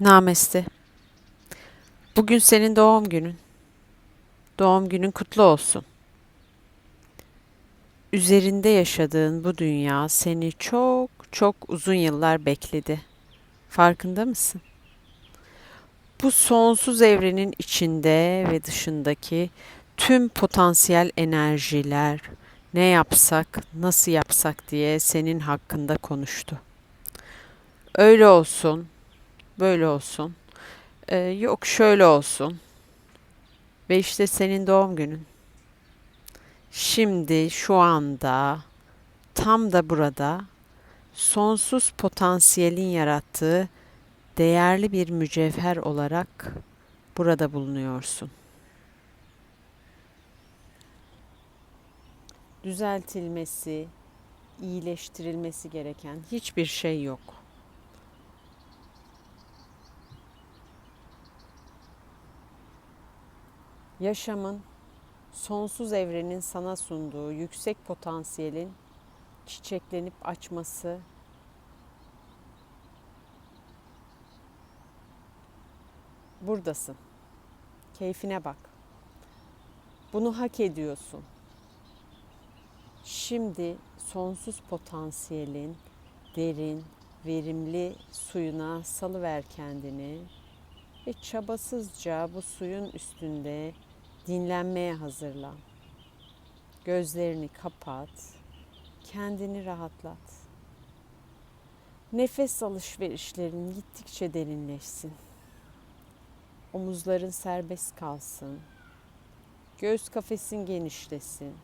Nameste. Bugün senin doğum günün. Doğum günün kutlu olsun. Üzerinde yaşadığın bu dünya seni çok çok uzun yıllar bekledi. Farkında mısın? Bu sonsuz evrenin içinde ve dışındaki tüm potansiyel enerjiler ne yapsak, nasıl yapsak diye senin hakkında konuştu. Öyle olsun, böyle olsun. Ee, yok şöyle olsun. Ve işte senin doğum günün. Şimdi şu anda tam da burada sonsuz potansiyelin yarattığı değerli bir mücevher olarak burada bulunuyorsun. Düzeltilmesi, iyileştirilmesi gereken hiçbir şey yok. Yaşamın sonsuz evrenin sana sunduğu yüksek potansiyelin çiçeklenip açması buradasın. Keyfine bak. Bunu hak ediyorsun. Şimdi sonsuz potansiyelin derin, verimli suyuna salıver kendini ve çabasızca bu suyun üstünde dinlenmeye hazırlan. Gözlerini kapat, kendini rahatlat. Nefes alışverişlerin gittikçe derinleşsin. Omuzların serbest kalsın. Göğüs kafesin genişlesin.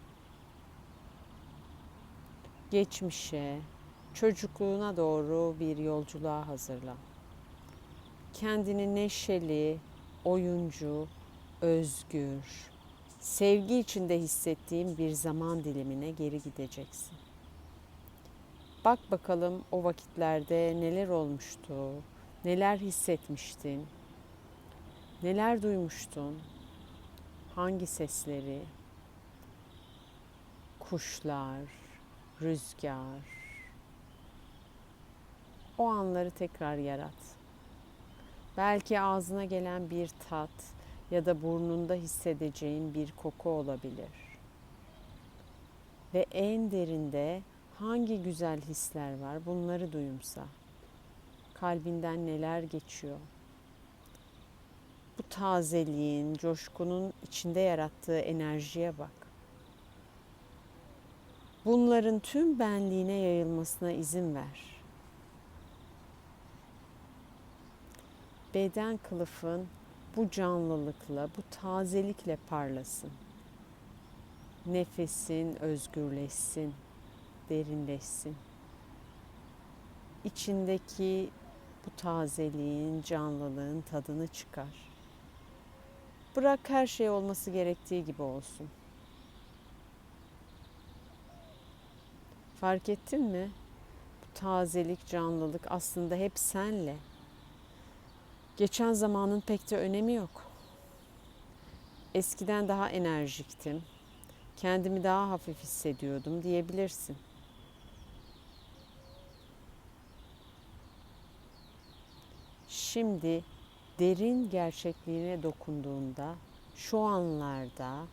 Geçmişe, çocukluğuna doğru bir yolculuğa hazırlan. Kendini neşeli, oyuncu, özgür, sevgi içinde hissettiğin bir zaman dilimine geri gideceksin. Bak bakalım o vakitlerde neler olmuştu, neler hissetmiştin, neler duymuştun, hangi sesleri, kuşlar, rüzgar, o anları tekrar yarat. Belki ağzına gelen bir tat ya da burnunda hissedeceğin bir koku olabilir. Ve en derinde hangi güzel hisler var bunları duyumsa. Kalbinden neler geçiyor? Bu tazeliğin, coşkunun içinde yarattığı enerjiye bak. Bunların tüm benliğine yayılmasına izin ver. Beden kılıfın bu canlılıkla, bu tazelikle parlasın. Nefesin özgürleşsin, derinleşsin. İçindeki bu tazeliğin, canlılığın tadını çıkar. Bırak her şey olması gerektiği gibi olsun. Fark ettin mi? Bu tazelik, canlılık aslında hep senle. Geçen zamanın pek de önemi yok. Eskiden daha enerjiktim. Kendimi daha hafif hissediyordum diyebilirsin. Şimdi derin gerçekliğine dokunduğunda şu anlarda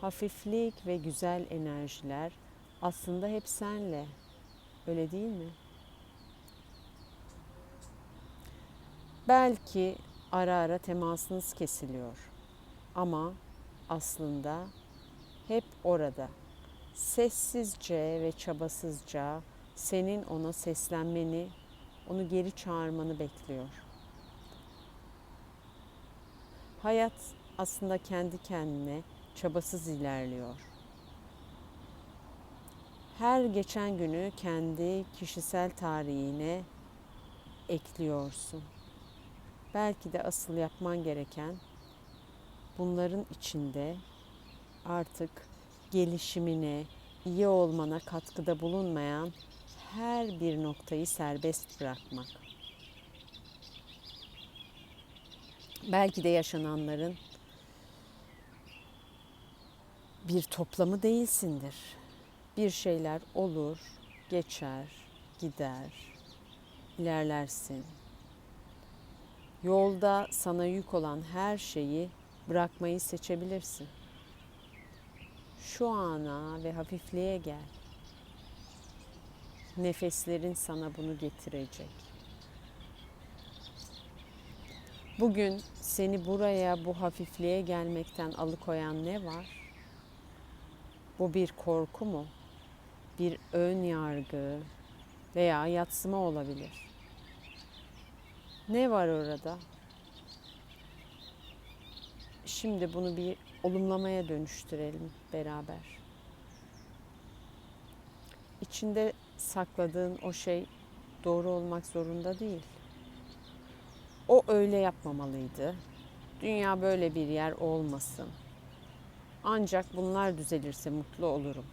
hafiflik ve güzel enerjiler aslında hep senle. Öyle değil mi? Belki ara ara temasınız kesiliyor. Ama aslında hep orada. Sessizce ve çabasızca senin ona seslenmeni, onu geri çağırmanı bekliyor. Hayat aslında kendi kendine çabasız ilerliyor. Her geçen günü kendi kişisel tarihine ekliyorsun. Belki de asıl yapman gereken bunların içinde artık gelişimine, iyi olmana katkıda bulunmayan her bir noktayı serbest bırakmak. Belki de yaşananların bir toplamı değilsindir. Bir şeyler olur, geçer, gider, ilerlersin Yolda sana yük olan her şeyi bırakmayı seçebilirsin. Şu ana ve hafifliğe gel. Nefeslerin sana bunu getirecek. Bugün seni buraya bu hafifliğe gelmekten alıkoyan ne var? Bu bir korku mu? Bir ön yargı veya yatsıma olabilir. Ne var orada? Şimdi bunu bir olumlamaya dönüştürelim beraber. İçinde sakladığın o şey doğru olmak zorunda değil. O öyle yapmamalıydı. Dünya böyle bir yer olmasın. Ancak bunlar düzelirse mutlu olurum.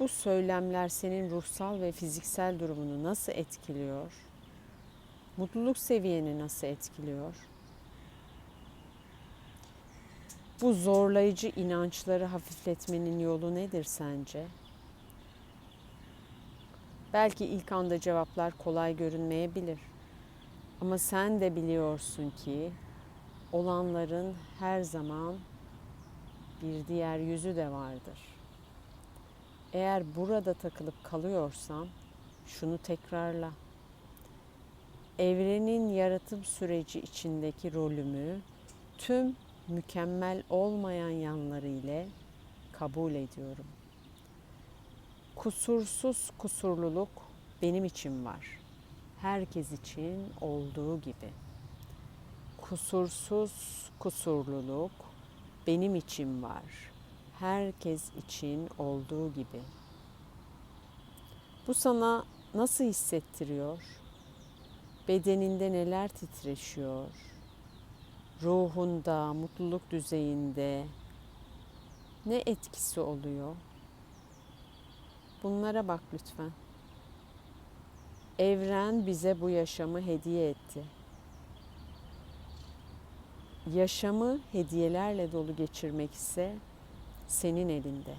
Bu söylemler senin ruhsal ve fiziksel durumunu nasıl etkiliyor? Mutluluk seviyeni nasıl etkiliyor? Bu zorlayıcı inançları hafifletmenin yolu nedir sence? Belki ilk anda cevaplar kolay görünmeyebilir. Ama sen de biliyorsun ki olanların her zaman bir diğer yüzü de vardır. Eğer burada takılıp kalıyorsan şunu tekrarla. Evrenin yaratım süreci içindeki rolümü tüm mükemmel olmayan yanları ile kabul ediyorum. Kusursuz kusurluluk benim için var. Herkes için olduğu gibi. Kusursuz kusurluluk benim için var. Herkes için olduğu gibi. Bu sana nasıl hissettiriyor? Bedeninde neler titreşiyor? Ruhunda, mutluluk düzeyinde ne etkisi oluyor? Bunlara bak lütfen. Evren bize bu yaşamı hediye etti. Yaşamı hediyelerle dolu geçirmek ise senin elinde.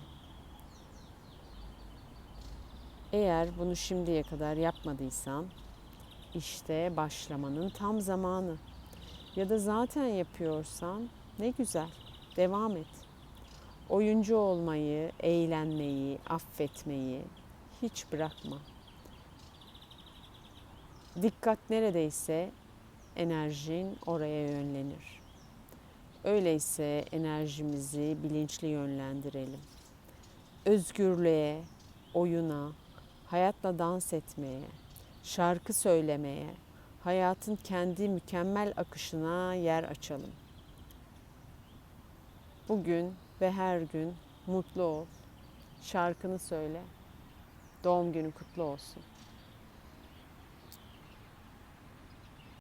Eğer bunu şimdiye kadar yapmadıysan işte başlamanın tam zamanı. Ya da zaten yapıyorsan ne güzel. Devam et. Oyuncu olmayı, eğlenmeyi, affetmeyi hiç bırakma. Dikkat neredeyse enerjin oraya yönlenir. Öyleyse enerjimizi bilinçli yönlendirelim. Özgürlüğe, oyuna, hayatla dans etmeye, şarkı söylemeye, hayatın kendi mükemmel akışına yer açalım. Bugün ve her gün mutlu ol. Şarkını söyle. Doğum günü kutlu olsun.